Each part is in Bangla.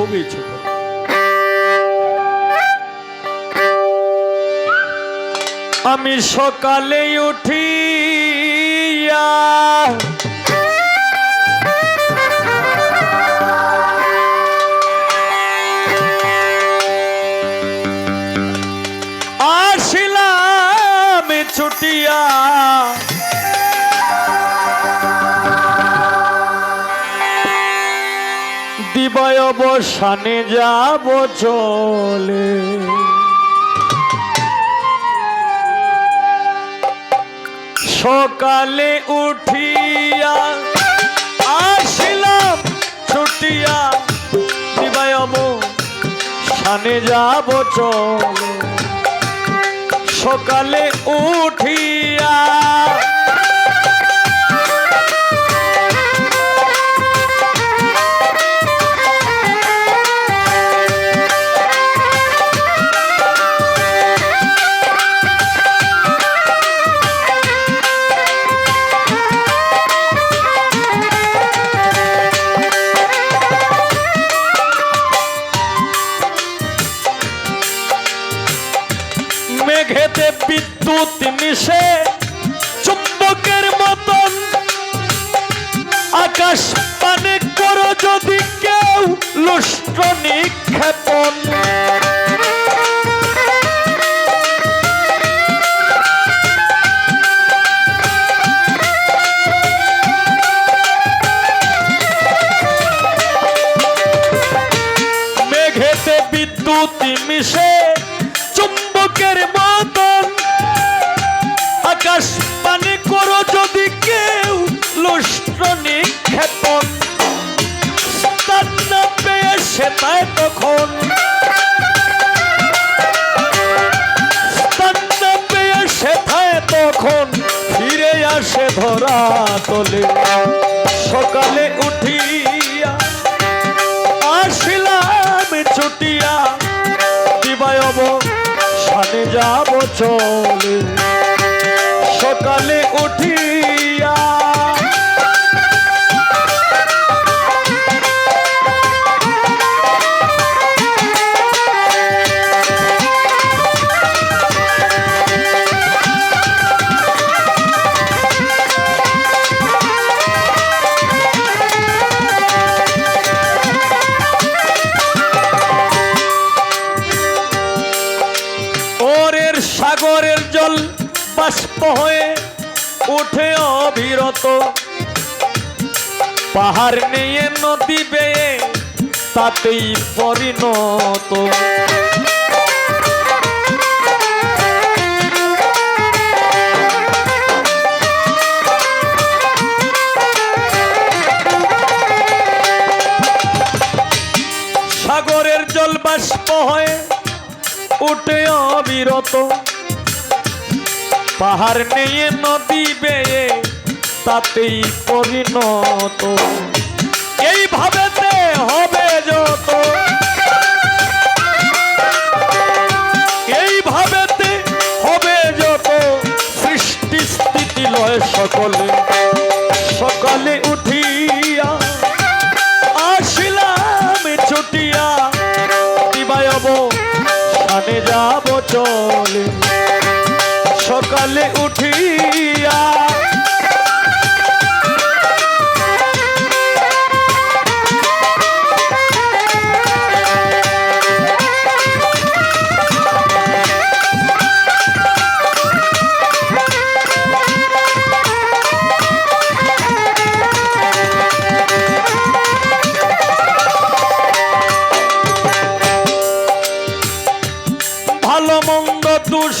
খুবই ছোট আমি সকালে উঠিয়া আসিলাম ছুটিয়া দিবায় অবসানে যাব চলে। সকালে উঠিয়া আসিলাম ছুটিয়া দিবায় অবসানে যাব চলে। সকালে উঠিয়া মিশে চুম্বকের মতন আকাশ পানে করো যদি কেউ লুষ্ট নিক্ষেপণ আসে ধরা তোলে সকালে উঠিয়া আসিলাম ছুটিয়া দিবায়ব সানে যাব চলে। সকালে উঠিয়া বাষ্প হয়ে উঠে অবিরত। পাহাড় নিয়ে নদী বেয়ে তাতেই পরিণত। সাগরের জল বাষ্প হয়ে উঠে অবিরত। পাহাড় নিয়ে নদী বেয়ে তাতেই পরিণত। এইভাবেতে হবে যত। এইভাবেতে হবে যত। সৃষ্টি স্থিতি লয় সকলে। সকালে উঠিয়া আসিলাম ছুটিয়া। দিবায়ব সানে যাব চলে। সকালে উঠিয়া ভালো মন্দ দোষ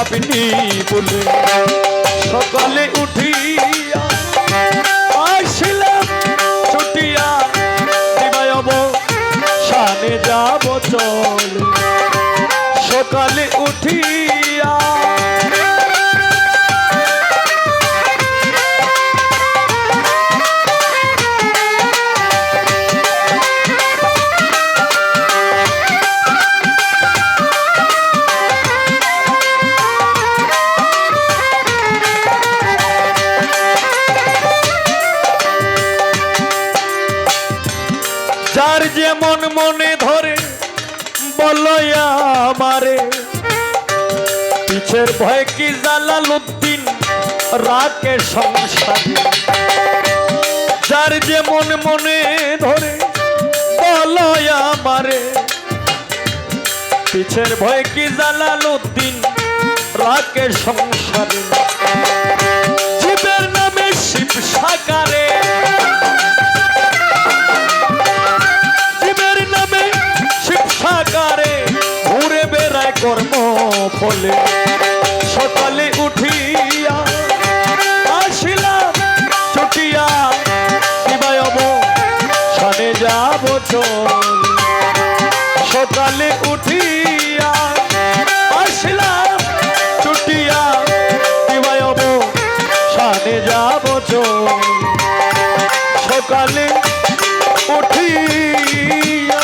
আপনি বলে মনে ধরে বলয়া পিছের ভয় কি জালালুদ্দিন রাকে সংসারে? যার যেমন মনে ধরে বলয়া পিছের ভয় কি জালালুদ্দিন রাকে সংসারে? জীবের নামে শিব সাকারে ফলে সকালে উঠিয়া আসিলাম ছুটিয়া। শিবায়ব সানে যাব সকালে উঠিয়া আসিলাম ছুটিয়া। শিবায়ব সানে যাব সকালে উঠিয়া